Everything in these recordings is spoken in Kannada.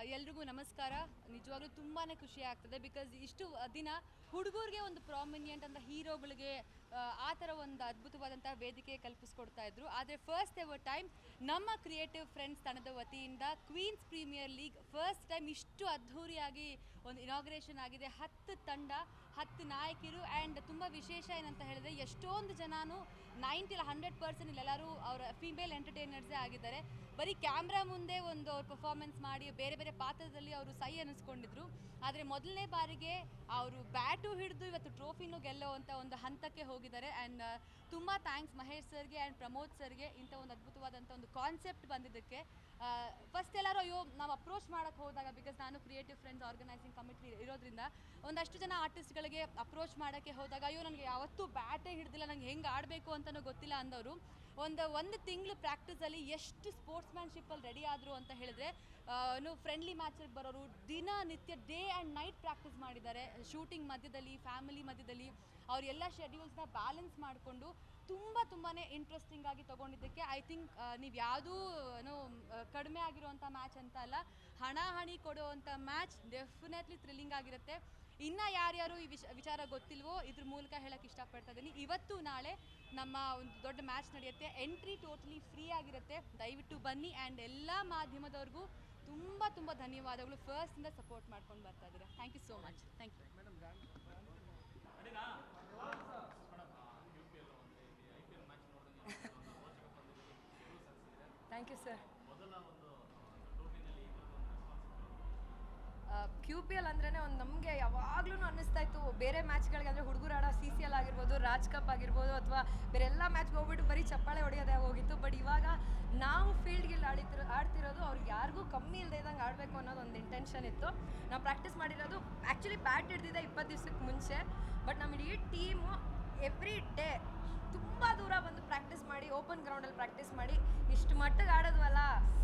ಎಲ್ರಿಗೂ ನಮಸ್ಕಾರ. ನಿಜವಾಗ್ಲೂ ತುಂಬಾ ಖುಷಿ ಆಗ್ತದೆ ಬಿಕಾಸ್ ಇಷ್ಟು ದಿನ ಹುಡುಗರಿಗೆ ಒಂದು ಪ್ರಾಮಿನಿಯಂಟ್ ಅಂತ ಹೀರೋಗಳಿಗೆ ಆ ಥರ ಒಂದು ಅದ್ಭುತವಾದಂಥ ವೇದಿಕೆ ಕಲ್ಪಿಸ್ಕೊಡ್ತಾ ಇದ್ರು. ಆದರೆ ಫಸ್ಟ್ ಎವರ್ ಟೈಮ್ ನಮ್ಮ ಕ್ರಿಯೇಟಿವ್ ಫ್ರೆಂಡ್ಸ್ ತಂಡದ ವತಿಯಿಂದ queens premier league first time ಇಷ್ಟು ಅದ್ಧೂರಿಯಾಗಿ ಒಂದು ಇನಾಗ್ರೇಷನ್ ಆಗಿದೆ. ಹತ್ತು ತಂಡ, ಹತ್ತು ನಾಯಕಿರು ಆ್ಯಂಡ್ ತುಂಬ ವಿಶೇಷ ಏನಂತ ಹೇಳಿದ್ರೆ ಎಷ್ಟೊಂದು ಜನನು ನೈಂಟಿ ಇಲ್ಲ ಹಂಡ್ರೆಡ್ ಪರ್ಸೆಂಟ್ ಇಲ್ಲೆಲ್ಲರೂ ಅವರ ಫೀಮೇಲ್ ಎಂಟರ್ಟೈನರ್ಸೇ ಆಗಿದ್ದಾರೆ. ಬರೀ ಕ್ಯಾಮ್ರಾ ಮುಂದೆ ಒಂದು ಅವ್ರು ಪರ್ಫಾರ್ಮೆನ್ಸ್ ಮಾಡಿ ಬೇರೆ ಬೇರೆ ಪಾತ್ರದಲ್ಲಿ ಅವರು ಸೈ ಅನ್ನಿಸ್ಕೊಂಡಿದ್ರು ಆದರೆ ಮೊದಲನೇ ಬಾರಿಗೆ ಅವರು ಬ್ಯಾಟು ಹಿಡಿದು ಇವತ್ತು ಟ್ರೋಫಿನೂ ಗೆಲ್ಲುವಂಥ ಒಂದು ಹಂತಕ್ಕೆ ಹೋಗಿದ್ದಾರೆ. ಆ್ಯಂಡ್ ತುಂಬ ಥ್ಯಾಂಕ್ಸ್ ಮಹೇಶ್ ಸರ್ಗೆ ಆ್ಯಂಡ್ ಪ್ರಮೋದ್ ಸರ್ಗೆ ಇಂಥ ಒಂದು ಅದ್ಭುತವಾದಂಥ ಒಂದು ಕಾನ್ಸೆಪ್ಟ್ ಬಂದಿದ್ದಕ್ಕೆ. ಫಸ್ಟ್ ಎಲ್ಲರೂ ಅಯ್ಯೋ, ನಾವು ಅಪ್ರೋಚ್ ಮಾಡೋಕ್ಕೆ ಹೋದಾಗ ಬಿಕಾಸ್ ನಾನು ಕ್ರಿಯೇಟಿವ್ ಫ್ರೆಂಡ್ಸ್ ಆರ್ಗನೈಸಿಂಗ್ ಕಮಿಟಿ ಇರೋದ್ರಿಂದ ಒಂದಷ್ಟು ಜನ ಆರ್ಟಿಸ್ಟ್ಗಳಿಗೆ ಅಪ್ರೋಚ್ ಮಾಡೋಕ್ಕೆ ಹೋದಾಗ, ಅಯ್ಯೋ, ನನಗೆ ಯಾವತ್ತೂ ಬ್ಯಾಟೇ ಹಿಡ್ದಿಲ್ಲ, ನಂಗೆ ಹೆಂಗೆ ಆಡಬೇಕು ಅಂತಲೂ ಗೊತ್ತಿಲ್ಲ ಅಂದವರು. ಒಂದು ಒಂದು ತಿಂಗಳು ಪ್ರಾಕ್ಟೀಸಲ್ಲಿ ಎಷ್ಟು ಸ್ಪೋರ್ಟ್ಸ್ ಮ್ಯಾನ್ಶಿಪ್ಪಲ್ಲಿ ರೆಡಿ ಆದರು ಅಂತ ಹೇಳಿದ್ರೆ ಏನು ಫ್ರೆಂಡ್ಲಿ ಮ್ಯಾಚಿಗೆ ಬರೋರು ದಿನನಿತ್ಯ ಡೇ ಆ್ಯಂಡ್ ನೈಟ್ ಪ್ರಾಕ್ಟೀಸ್ ಮಾಡಿದ್ದಾರೆ. ಶೂಟಿಂಗ್ ಮಧ್ಯದಲ್ಲಿ ಫ್ಯಾಮಿಲಿ ಮಧ್ಯದಲ್ಲಿ ಅವರೆಲ್ಲ ಶೆಡ್ಯೂಲ್ಸ್ನ ಬ್ಯಾಲೆನ್ಸ್ ಮಾಡಿಕೊಂಡು ತುಂಬ ತುಂಬಾ ಇಂಟ್ರೆಸ್ಟಿಂಗ್ ಆಗಿ ತಗೊಂಡಿದ್ದಕ್ಕೆ ಐ ಥಿಂಕ್ ನೀವು ಯಾವುದೂ ಏನು ಕಡಿಮೆ ಆಗಿರುವಂಥ ಮ್ಯಾಚ್ ಅಂತ ಅಲ್ಲ ಹಣ ಹಣಿ ಕೊಡುವಂಥ ಮ್ಯಾಚ್ ಡೆಫಿನೆಟ್ಲಿ ಥ್ರಿಲ್ಲಿಂಗ್ ಆಗಿರುತ್ತೆ. ಇನ್ನು ಯಾರ್ಯಾರು ಈ ವಿಷ ವಿಚಾರ ಗೊತ್ತಿಲ್ವೋ ಇದ್ರ ಮೂಲಕ ಹೇಳಕ್ಕೆ ಇಷ್ಟಪಡ್ತಾ ಇದ್ದೀನಿ ಇವತ್ತು ನಾಳೆ ನಮ್ಮ ಒಂದು ದೊಡ್ಡ ಮ್ಯಾಚ್ ನಡೆಯುತ್ತೆ. ಎಂಟ್ರಿ ಟೋಟಲಿ ಫ್ರೀ ಆಗಿರುತ್ತೆ. ದಯವಿಟ್ಟು ಬನ್ನಿ ಆ್ಯಂಡ್ ಎಲ್ಲ ಮಾಧ್ಯಮದವ್ರಿಗೂ ತುಂಬ ತುಂಬ ಧನ್ಯವಾದಗಳು. ಫಸ್ಟಿಂದ ಸಪೋರ್ಟ್ ಮಾಡ್ಕೊಂಡು ಬರ್ತಾ ಇದ್ದೀರಾ thank you so much thank you thank you sir Q P L ಅಂದ್ರೆ ಒಂದು ನಮಗೆ ಯಾವಾಗ್ಲೂ ಅನ್ನಿಸ್ತಾ ಇತ್ತು. ಬೇರೆ ಮ್ಯಾಚ್ಗಳಿಗೆ ಅಂದರೆ ಹುಡುಗರು ಆಡೋ ಸಿ ಸಿ ಎಲ್ ಆಗಿರ್ಬೋದು ರಾಜ್ ಕಪ್ ಆಗಿರ್ಬೋದು ಅಥವಾ ಬೇರೆ ಎಲ್ಲ ಮ್ಯಾಚ್ಗೆ ಹೋಗ್ಬಿಟ್ಟು ಬರೀ ಚಪ್ಪಾಳೆ ಹೊಡೆಯೋದೇ ಹೋಗಿತ್ತು. ಬಟ್ ಇವಾಗ ನಾವು ಫೀಲ್ಡ್ಗೆ ಆಡಿತಿರೋ ಆಡ್ತಿರೋದು ಅವ್ರಿಗೆ ಯಾರಿಗೂ ಕಮ್ಮಿ ಇಲ್ಲದೆ ಇದ್ದಂಗೆ ಆಡಬೇಕು ಅನ್ನೋದು ಒಂದು ಇಂಟೆನ್ಷನ್ ಇತ್ತು. ನಾವು ಪ್ರಾಕ್ಟೀಸ್ ಮಾಡಿರೋದು ಆ್ಯಕ್ಚುಲಿ ಬ್ಯಾಟ್ ಹಿಡ್ದಿದ್ದೆ ಇಪ್ಪತ್ತು ದಿವ್ಸಕ್ಕೆ ಮುಂಚೆ. ಬಟ್ ನಮ್ಮ ಇಡೀ ಟೀಮು ಎವ್ರಿ ಡೇ ತುಂಬ ದೂರ ಬಂದು ಪ್ರಾಕ್ಟೀಸ್ ಮಾಡಿ ಓಪನ್ ಗ್ರೌಂಡಲ್ಲಿ ಪ್ರಾಕ್ಟೀಸ್ ಮಾಡಿ, ಇಷ್ಟು ಮಟ್ಟಿಗೆ ಆಡೋದ್ವಲ್ಲ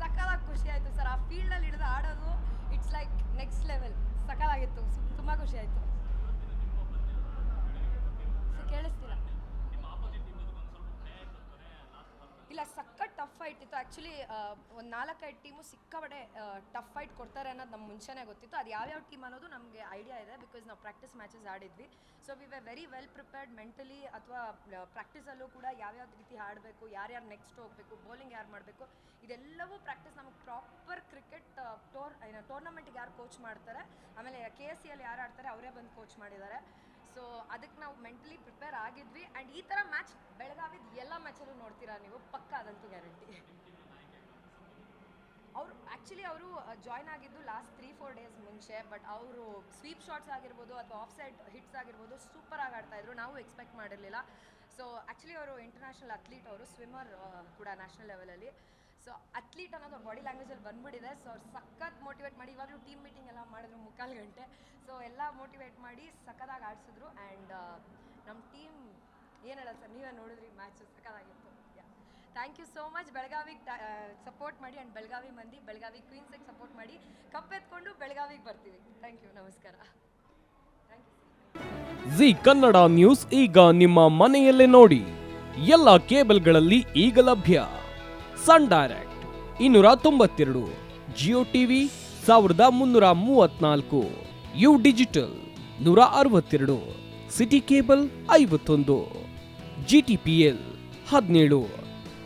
ಸಕಲಾಗಿ ಖುಷಿ ಆಯಿತು ಸರ್. ಆ ಫೀಲ್ಡಲ್ಲಿ ಸಕಲಾಗಿತ್ತು ತುಂಬ ಖುಷಿ ಆಯಿತು. ಕೇಳಿಸ್ತಿಲ್ಲ ಫೈಟ್ ಇತ್ತು. ಆ್ಯಕ್ಚುಲಿ ಒಂದು ನಾಲ್ಕೈದು ಟೀಮು ಸಿಕ್ಕಾಪಡೆ ಟಫ್ ಫೈಟ್ ಕೊಡ್ತಾರೆ ಅನ್ನೋದು ನಮ್ಮ ಮುಂಚೆನೇ ಗೊತ್ತಿತ್ತು. ಅದು ಯಾವ್ಯಾವ ಟೀಮ್ ಅನ್ನೋದು ನಮಗೆ ಐಡಿಯಾ ಇದೆ ಬಿಕಾಸ್ ನಾವು ಪ್ರಾಕ್ಟೀಸ್ ಮ್ಯಾಚಸ್ ಆಡಿದ್ವಿ. So we we very well prepared mentally ಅಥವಾ ಪ್ರಾಕ್ಟೀಸಲ್ಲೂ ಕೂಡ ಯಾವ್ಯಾವ ರೀತಿ ಆಡಬೇಕು, ಯಾರ್ಯಾರು ನೆಕ್ಸ್ಟ್ ಹೋಗಬೇಕು ಬೌಲಿಂಗ್ ಯಾರು ಮಾಡಬೇಕು, ಇದೆಲ್ಲವೂ ಪ್ರಾಕ್ಟೀಸ್ ನಮಗೆ ಪ್ರಾಪರ್ ಕ್ರಿಕೆಟ್ ಟೋರ್ ಏನು ಟೋರ್ನಮೆಂಟ್ಗೆ ಯಾರು ಕೋಚ್ ಮಾಡ್ತಾರೆ, ಆಮೇಲೆ ಕೆ ಎಸ್ ಸಿಯಲ್ಲಿ ಯಾರು ಆಡ್ತಾರೆ ಅವರೇ ಬಂದು ಕೋಚ್ ಮಾಡಿದ್ದಾರೆ. ಸೊ ಅದಕ್ಕೆ ನಾವು ಮೆಂಟಲಿ ಪ್ರಿಪೇರ್ ಆಗಿದ್ವಿ. ಆ್ಯಂಡ್ ಈ ಥರ ಮ್ಯಾಚ್ ಬೆಳಗಾವಿದ ಎಲ್ಲ ಮ್ಯಾಚಲ್ಲೂ ನೋಡ್ತೀರಾ ನೀವು? ಪಕ್ಕ ಅದಂತೂ ಗ್ಯಾರಂಟಿ ಅವರು ಆ್ಯಕ್ಚುಲಿ ಅವರು ಜಾಯ್ನ್ ಆಗಿದ್ದು ಲಾಸ್ಟ್ ತ್ರೀ ಫೋರ್ ಡೇಸ್ ಮುಂಚೆ ಬಟ್ ಅವರು ಸ್ವೀಪ್ ಶಾಟ್ಸ್ ಆಗಿರ್ಬೋದು ಅಥವಾ ಆಫ್ ಸೈಡ್ ಹಿಟ್ಸ್ ಆಗಿರ್ಬೋದು ಸೂಪರ್ ಆಗಿ ಆಡ್ತಾ ಇದ್ರು. ನಾವು ಎಕ್ಸ್ಪೆಕ್ಟ್ ಮಾಡಿರಲಿಲ್ಲ. ಸೊ ಆ್ಯಕ್ಚುಲಿ ಅವರು ಇಂಟರ್ನ್ಯಾಷನಲ್ ಅಥ್ಲೀಟ್ ಅವರು ಸ್ವಿಮ್ಮರ್ ಕೂಡ ನ್ಯಾಷನಲ್ ಲೆವೆಲಲ್ಲಿ ಸೊ ಅಥ್ಲೀಟ್ ಅನ್ನೋದು ಅವ್ರ ಬಾಡಿ ಲ್ಯಾಂಗ್ವೇಜಲ್ಲಿ ಬಂದ್ಬಿಟ್ಟಿದೆ. ಸೊ ಅವ್ರು ಸಖತ್ ಮೋಟಿವೇಟ್ ಮಾಡಿ, ಇವಾಗಲೂ ಟೀಮ್ ಮೀಟಿಂಗ್ ಎಲ್ಲ ಮಾಡಿದ್ರು ಮುಕ್ಕಾಲು ಗಂಟೆ. ಸೊ ಎಲ್ಲ ಮೋಟಿವೇಟ್ ಮಾಡಿ ಸಖತ್ತಾಗಿ ಆಡಿಸಿದ್ರು. ಆ್ಯಂಡ್ ನಮ್ಮ ಟೀಮ್ ಏನು ಸರ್? ನೀವೇ ನೋಡಿದ್ರಿ ಮ್ಯಾಚು ಸಖತ್ತಾಗಿತ್ತು. ಥ್ಯಾಂಕ್ ಯು ಸೋ ಮಚ್ ಬೆಳಗಾವಿಗೆ ಸಪೋರ್ಟ್ ಮಾಡಿ ಆ್ಯಂಡ್ ಬೆಳಗಾವಿ ಮಂದಿ, ಬೆಳಗಾವಿ ಕ್ವೀನ್ಸಿಗೆ ಸಪೋರ್ಟ್ ಮಾಡಿ ಕಪ್ ಎತ್ಕೊಂಡು ಬೆಳಗಾವಿಗೆ ಬರ್ತೀವಿ. ಥ್ಯಾಂಕ್ ಯು ನಮಸ್ಕಾರ. Thank you Zee Kannada news ಈಗ ನಿಮ್ಮ ಮನೆಯಲ್ಲೇ ನೋಡಿ. ಎಲ್ಲ ಕೇಬಲ್ಗಳಲ್ಲಿ ಈಗ ಲಭ್ಯ. ಸನ್ ಡೈರೆಕ್ಟ್ ಇನ್ನೂರ ತೊಂಬತ್ತೆರಡು, ಜಿಯೋ ಟಿವಿ ಸಾವಿರದ ಮುನ್ನೂರ ಮೂವತ್ನಾಲ್ಕು, ಯು ಡಿಜಿಟಲ್ ನೂರ ಅರವತ್ತೆರಡು, ಸಿಟಿ ಕೇಬಲ್ ಐವತ್ತೊಂದು, ಜಿ ಟಿ ಪಿ ಎಲ್ ಹದಿನೇಳು.